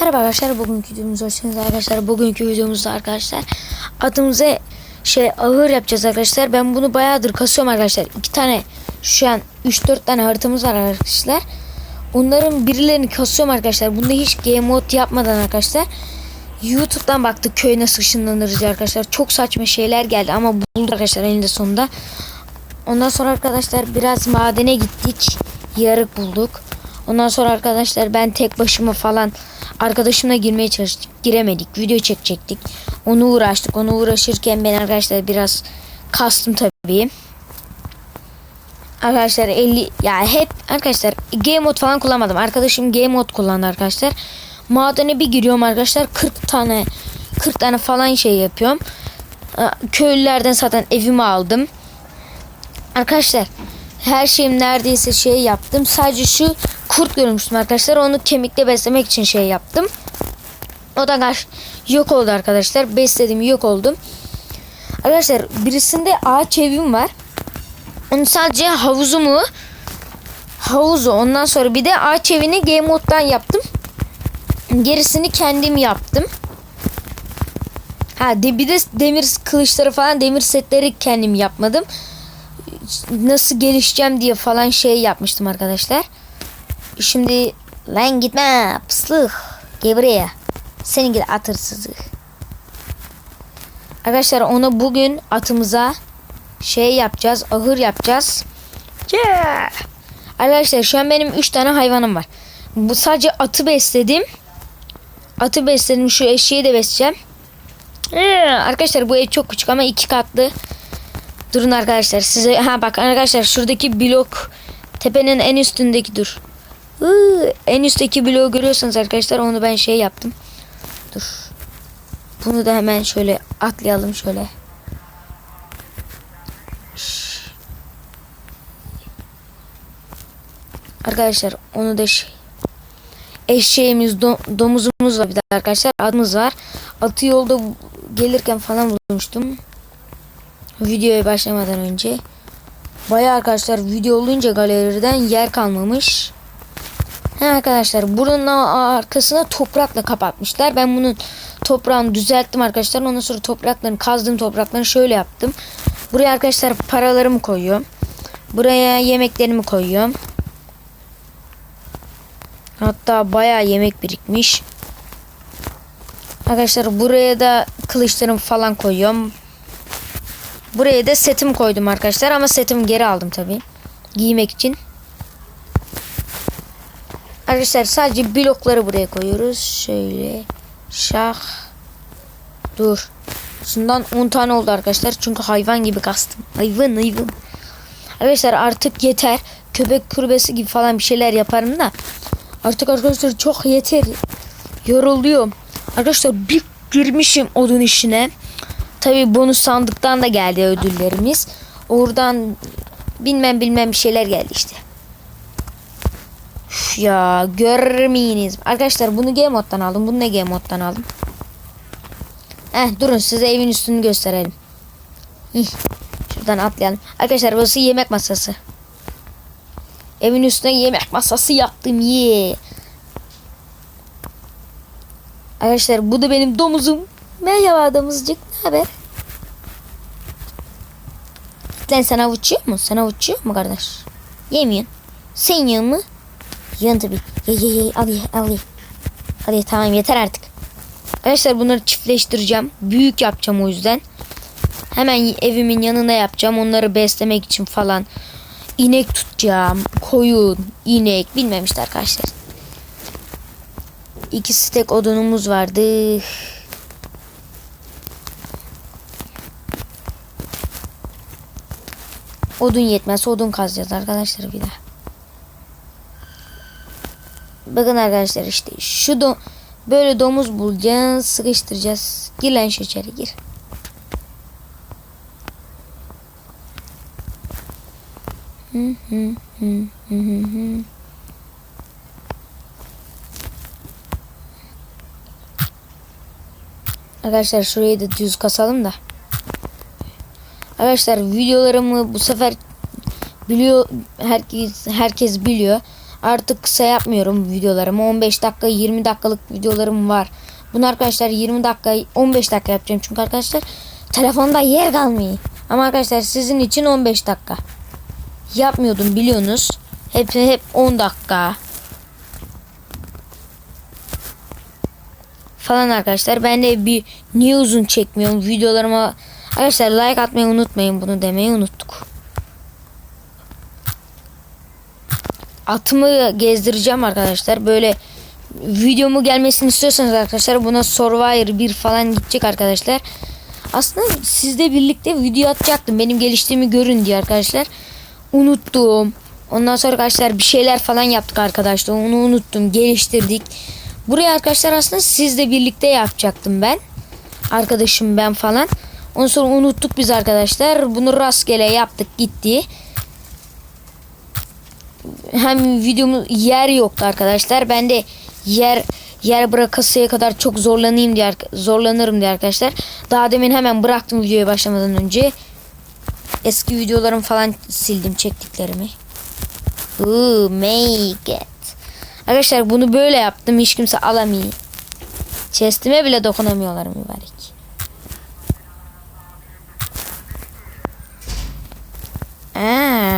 Merhaba arkadaşlar bugünkü videomuza hoş geldiniz arkadaşlar. Bugünkü videomuzda arkadaşlar atımıza şey ahır yapacağız arkadaşlar. Ben bunu bayağıdır kasıyorum arkadaşlar. İki tane şu an 3-4 tane haritamız var arkadaşlar. Onların birilerini kasıyorum arkadaşlar. Bunda hiç game mod yapmadan arkadaşlar. YouTube'dan baktık köy nasıl arkadaşlar. Çok saçma şeyler geldi ama bulduk arkadaşlar eninde sonunda. Ondan sonra arkadaşlar biraz madene gittik. Yarık bulduk. Ondan sonra arkadaşlar ben tek başıma falan arkadaşımla girmeye çalıştık. Giremedik. Video çekecektik. Onu uğraştık. Onu uğraşırken ben arkadaşlar biraz kastım tabii. Arkadaşlar 50 ya hep arkadaşlar game mod falan kullanmadım. Arkadaşım game mod kullandı arkadaşlar. Madene bir giriyorum arkadaşlar 40 tane 40 tane falan şey yapıyorum. Aa, Köylülerden zaten evimi aldım. Arkadaşlar her şeyim neredeyse şey yaptım. Sadece şu kurt görmüştüm arkadaşlar. Onu kemikle beslemek için şey yaptım. O da yok oldu arkadaşlar. Besledim yok oldum. Arkadaşlar birisinde ağaç evim var. Onun sadece havuzumu havuzu ondan sonra bir de ağaç evini game moddan yaptım. Gerisini kendim yaptım. Ha de, bir de demir kılıçları falan demir setleri kendim yapmadım nasıl gelişeceğim diye falan şey yapmıştım arkadaşlar. Şimdi lan gitme pıslık gel buraya. Senin gibi at hırsızı. Arkadaşlar ona bugün atımıza şey yapacağız. Ahır yapacağız. Yeah. Arkadaşlar şu an benim 3 tane hayvanım var. Bu sadece atı besledim. Atı besledim. Şu eşeği de besleyeceğim. Yeah. Arkadaşlar bu ev çok küçük ama iki katlı. Durun arkadaşlar size ha bak arkadaşlar şuradaki blok tepenin en üstündeki dur. Iı, en üstteki bloğu görüyorsanız arkadaşlar onu ben şey yaptım. Dur. Bunu da hemen şöyle atlayalım şöyle. Arkadaşlar onu da şey eşeğimiz do- domuzumuz var bir de arkadaşlar atımız var. Atı yolda gelirken falan bulmuştum videoya başlamadan önce. Baya arkadaşlar video olunca galeriden yer kalmamış. He arkadaşlar buranın arkasına toprakla kapatmışlar. Ben bunun toprağını düzelttim arkadaşlar. Ondan sonra topraklarını kazdığım topraklarını şöyle yaptım. Buraya arkadaşlar paralarımı koyuyorum. Buraya yemeklerimi koyuyorum. Hatta baya yemek birikmiş. Arkadaşlar buraya da kılıçlarımı falan koyuyorum. Buraya da setim koydum arkadaşlar ama setimi geri aldım tabi. Giymek için. Arkadaşlar sadece blokları buraya koyuyoruz. Şöyle. Şah. Dur. Şundan 10 tane oldu arkadaşlar. Çünkü hayvan gibi kastım. Hayvan hayvan. Arkadaşlar artık yeter. Köpek kurbesi gibi falan bir şeyler yaparım da. Artık arkadaşlar çok yeter. Yoruluyorum. Arkadaşlar bir girmişim odun işine. Tabi bonus sandıktan da geldi ödüllerimiz. Oradan bilmem bilmem bir şeyler geldi işte. Ya görmeyiniz. Arkadaşlar bunu game moddan aldım. Bunu ne game moddan aldım? Eh durun size evin üstünü gösterelim. Hih, şuradan atlayalım. Arkadaşlar burası yemek masası. Evin üstüne yemek masası yaptım ye. Arkadaşlar bu da benim domuzum. Merhaba domuzcuk. Ne haber? Lan sen avuçuyor mu? Sen avuçuyor mu kardeş? Yemiyorsun. Sen yiyor mu? Yiyorsun tabii. Ye ye ye al ye al ye. Hadi tamam yeter artık. Arkadaşlar bunları çiftleştireceğim. Büyük yapacağım o yüzden. Hemen evimin yanına yapacağım. Onları beslemek için falan. İnek tutacağım. Koyun, inek bilmem işte arkadaşlar. İki stek odunumuz vardı. Odun yetmez. Odun kazacağız arkadaşlar bir daha. Bakın arkadaşlar işte şu do böyle domuz bulacağız. Sıkıştıracağız. Gir lan şu içeri gir. Hı hı hı hı hı. Arkadaşlar şurayı da düz kasalım da. Arkadaşlar videolarımı bu sefer biliyor herkes herkes biliyor. Artık kısa yapmıyorum videolarımı. 15 dakika 20 dakikalık videolarım var. Bunu arkadaşlar 20 dakika 15 dakika yapacağım. Çünkü arkadaşlar telefonda yer kalmıyor. Ama arkadaşlar sizin için 15 dakika. Yapmıyordum biliyorsunuz. Hep hep 10 dakika. Falan arkadaşlar. Ben de bir niye uzun çekmiyorum videolarıma. Arkadaşlar like atmayı unutmayın bunu demeyi unuttuk. Atımı gezdireceğim arkadaşlar. Böyle videomu gelmesini istiyorsanız arkadaşlar buna Survivor 1 falan gidecek arkadaşlar. Aslında sizle birlikte video atacaktım. Benim geliştiğimi görün diye arkadaşlar. Unuttum. Ondan sonra arkadaşlar bir şeyler falan yaptık arkadaşlar. Onu unuttum. Geliştirdik. Buraya arkadaşlar aslında sizle birlikte yapacaktım ben. Arkadaşım ben falan. Ondan sonra unuttuk biz arkadaşlar. Bunu rastgele yaptık gitti. Hem videomu yer yoktu arkadaşlar. Ben de yer yer bırakasıya kadar çok zorlanayım diye zorlanırım diye arkadaşlar. Daha demin hemen bıraktım videoya başlamadan önce. Eski videolarım falan sildim çektiklerimi. Ooh, make it. Arkadaşlar bunu böyle yaptım. Hiç kimse alamıyor. Chestime bile dokunamıyorlar mübarek. Aa.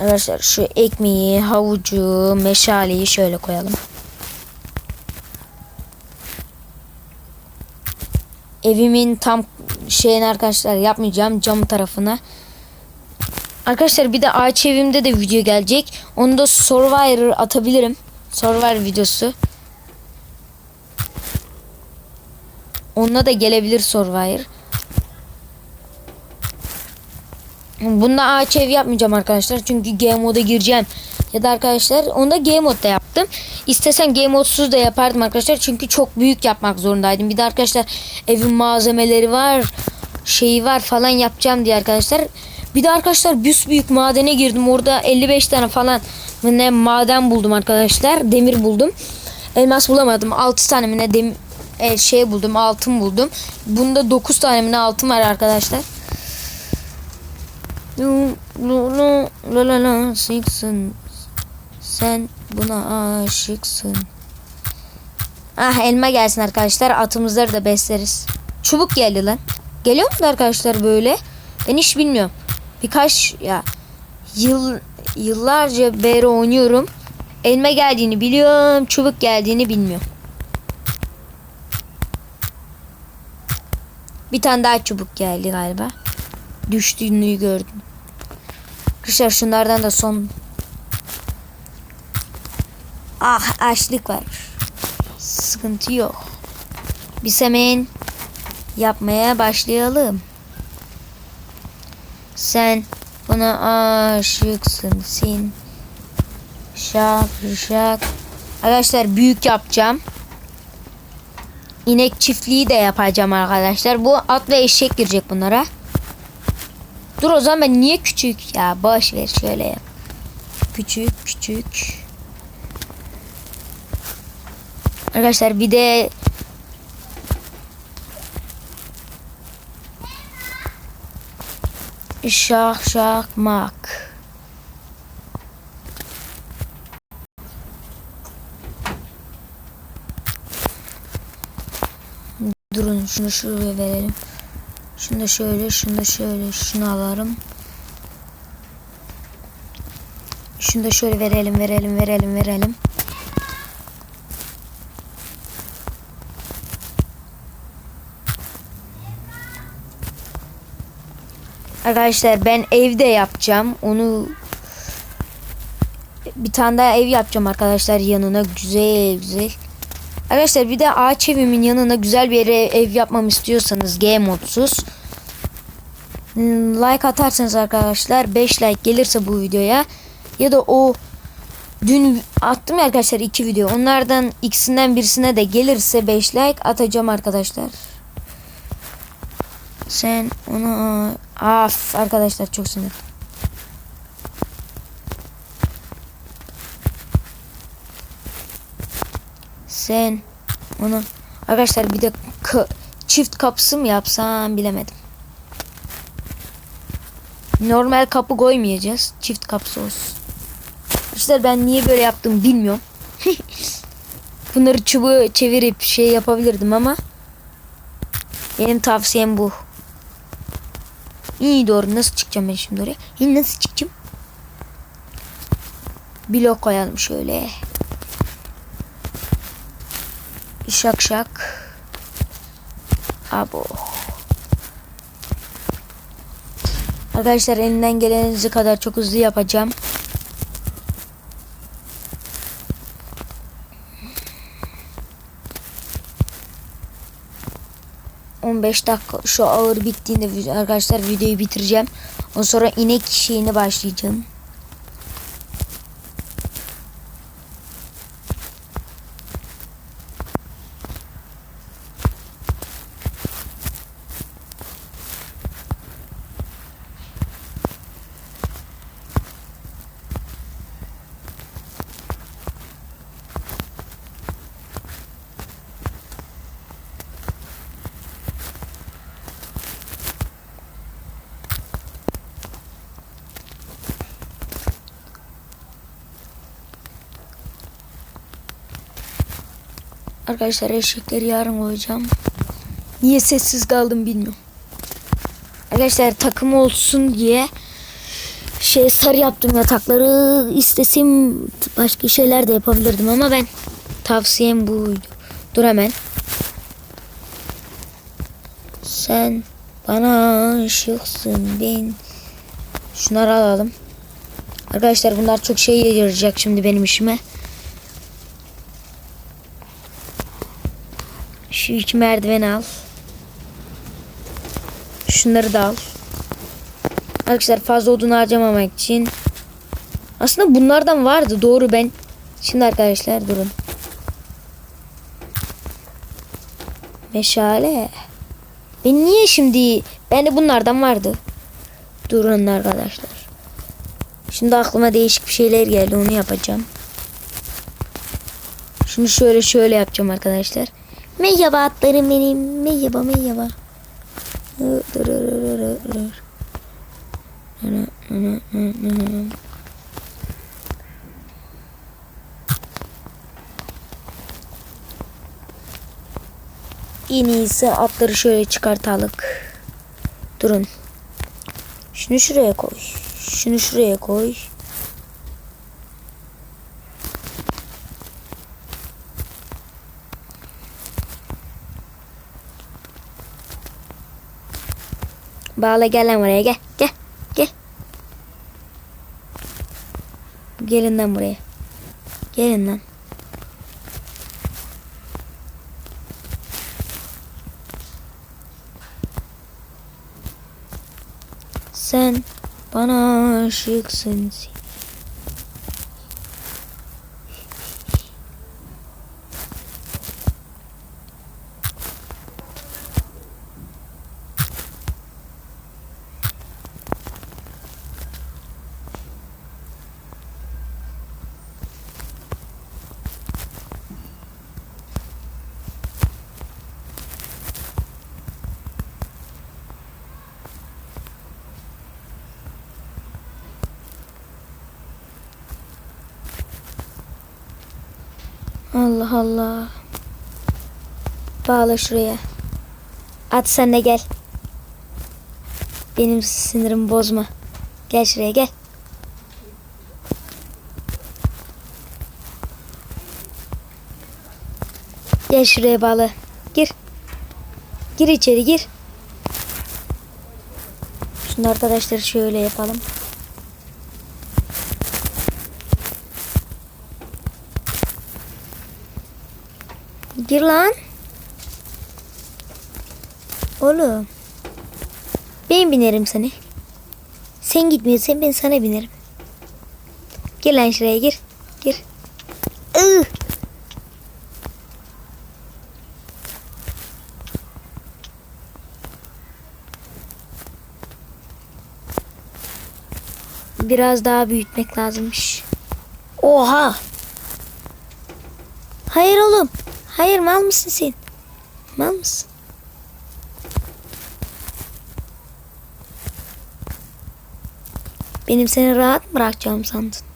Arkadaşlar şu ekmeği, havucu, meşaleyi şöyle koyalım. Evimin tam şeyini arkadaşlar yapmayacağım cam tarafına. Arkadaşlar bir de ağaç evimde de video gelecek. Onu da Survivor atabilirim. Survivor videosu. Onunla da gelebilir Survivor. Bunda ağaç ev yapmayacağım arkadaşlar. Çünkü game moda gireceğim. Ya da arkadaşlar onu da game modda yaptım. İstesem game modsuz da yapardım arkadaşlar. Çünkü çok büyük yapmak zorundaydım. Bir de arkadaşlar evin malzemeleri var. Şeyi var falan yapacağım diye arkadaşlar. Bir de arkadaşlar büs büyük madene girdim. Orada 55 tane falan ne maden buldum arkadaşlar. Demir buldum. Elmas bulamadım. 6 tane mi ne dem e, şey buldum. Altın buldum. Bunda 9 tane mi ne altın var arkadaşlar. La la la aşıksın. Sen buna aşıksın. Ah elma gelsin arkadaşlar. Atımızları da besleriz. Çubuk geldi lan. Geliyor mu arkadaşlar böyle? Ben hiç bilmiyorum. Birkaç ya yıl yıllarca beri oynuyorum. Elma geldiğini biliyorum. Çubuk geldiğini bilmiyorum. Bir tane daha çubuk geldi galiba. Düştüğünü gördüm. Arkadaşlar şunlardan da son. Ah açlık var. Sıkıntı yok. Biz hemen yapmaya başlayalım. Sen buna aşıksın. Sen şak şak. Arkadaşlar büyük yapacağım. İnek çiftliği de yapacağım arkadaşlar. Bu at ve eşek girecek bunlara. Dur o zaman ben niye küçük ya boş ver şöyle yap. Küçük küçük. Arkadaşlar bir de şak şak mak. Durun şunu şuraya verelim. Şunu da şöyle, şunu da şöyle, şunu alalım. Şunu da şöyle verelim, verelim, verelim, verelim. Arkadaşlar ben evde yapacağım. Onu bir tane daha ev yapacağım arkadaşlar yanına güzel güzel. Arkadaşlar bir de ağaç evimin yanına güzel bir yere ev yapmamı istiyorsanız G modsuz like atarsanız arkadaşlar 5 like gelirse bu videoya ya da o dün attım ya arkadaşlar iki video onlardan ikisinden birisine de gelirse 5 like atacağım arkadaşlar. Sen onu af arkadaşlar çok sinir. Sen onu arkadaşlar bir de çift kapısı mı yapsam bilemedim. Normal kapı koymayacağız. Çift kapısı olsun. Arkadaşlar ben niye böyle yaptım bilmiyorum. Bunları çubuğu çevirip şey yapabilirdim ama benim tavsiyem bu. İyi doğru nasıl çıkacağım ben şimdi oraya? Nasıl çıkacağım? Blok koyalım şöyle. Şak şak. Abo. Arkadaşlar elimden geleninizi kadar çok hızlı yapacağım. Beş dakika şu ağır bittiğinde arkadaşlar videoyu bitireceğim. Ondan sonra inek şeyine başlayacağım. Arkadaşlar eşekleri yarın koyacağım. Niye sessiz kaldım bilmiyorum. Arkadaşlar takım olsun diye şey sarı yaptım yatakları. İstesem başka şeyler de yapabilirdim ama ben tavsiyem buydu. Dur hemen. Sen bana aşıksın ben. Şunları alalım. Arkadaşlar bunlar çok şey yarayacak şimdi benim işime. Şu iki merdiveni al. Şunları da al. Arkadaşlar fazla odun harcamamak için. Aslında bunlardan vardı doğru ben. Şimdi arkadaşlar durun. Meşale. Ben niye şimdi? Bende bunlardan vardı. Durun arkadaşlar. Şimdi aklıma değişik bir şeyler geldi onu yapacağım. Şunu şöyle şöyle yapacağım arkadaşlar. Merhaba atlarım benim. Merhaba merhaba. En iyisi atları şöyle çıkartalım. Durun. Şunu şuraya koy. Şunu şuraya koy. Bağla gel lan buraya gel. Gel. Gel. Gelin lan buraya. Gelin lan. Sen bana aşıksın. Allah Allah. Bağla şuraya. At sen de gel. Benim sinirimi bozma. Gel şuraya gel. Gel şuraya bağla. Gir. Gir içeri gir. Şimdi arkadaşlar şöyle yapalım. Gir lan. Oğlum. Ben binerim seni. Sen gitmiyorsan ben sana binerim. Gir lan şuraya gir. Gir. Ih. Biraz daha büyütmek lazımmış. Oha. Hayır oğlum. Hayır mal mısın sen? Mal mısın? Benim seni rahat bırakacağım sandın?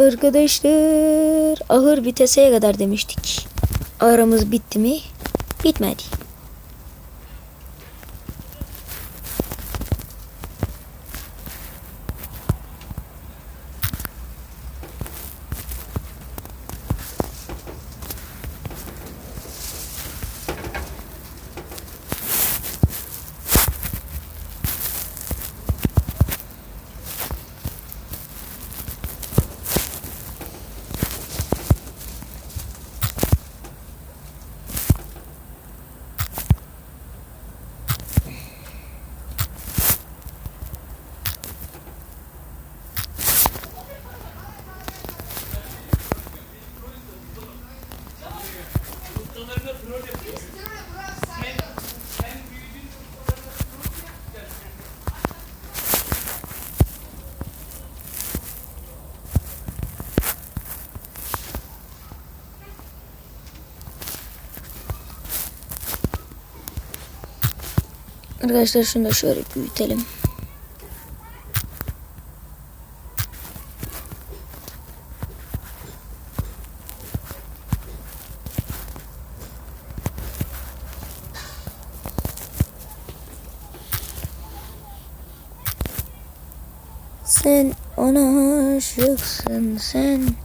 Arkadaşlar ahır viteseye kadar demiştik. Aramız bitti mi? Bitmedi. Arkadaşlar şunu da şöyle büyütelim. Sen ona aşıksın sen.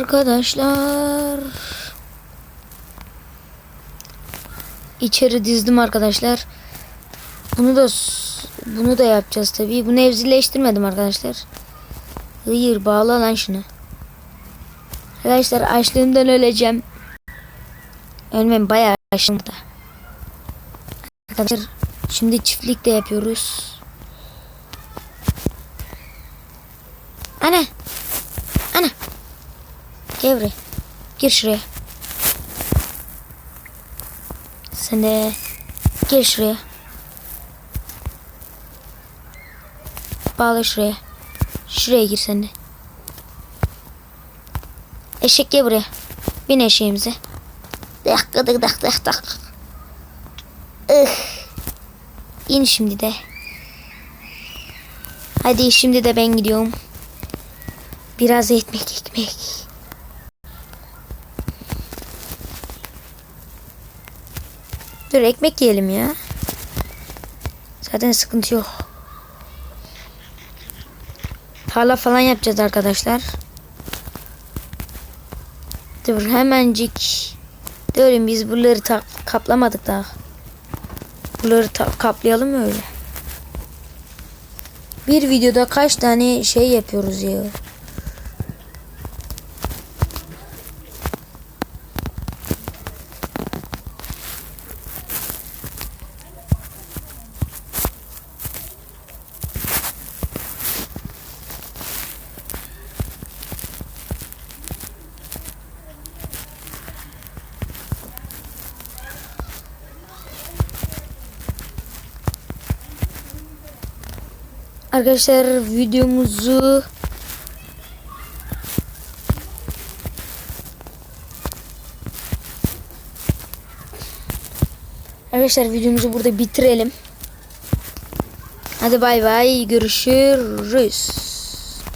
Arkadaşlar içeri dizdim arkadaşlar. Bunu da bunu da yapacağız tabii. Bunu evcilleştirmedim arkadaşlar. Hayır bağla lan şunu. Arkadaşlar açlığımdan öleceğim. Ölmem bayağı açlığım da. Arkadaşlar şimdi çiftlik de yapıyoruz. Ana. Gel. Gir şuraya. Sen de gel şuraya. Bağla şuraya. Şuraya gir sen de. Eşek gel buraya. Bin eşeğimize. Dak dak dak dak dak. Ih. İn şimdi de. Hadi şimdi de ben gidiyorum. Biraz ekmek ekmek. Dur ekmek yiyelim ya. Zaten sıkıntı yok. Tarla falan yapacağız arkadaşlar. Dur hemencik. Diyorum biz buraları kaplamadık daha. Buraları kaplayalım öyle? Bir videoda kaç tane şey yapıyoruz ya. Arkadaşlar videomuzu Arkadaşlar videomuzu burada bitirelim. Hadi bay bay görüşürüz.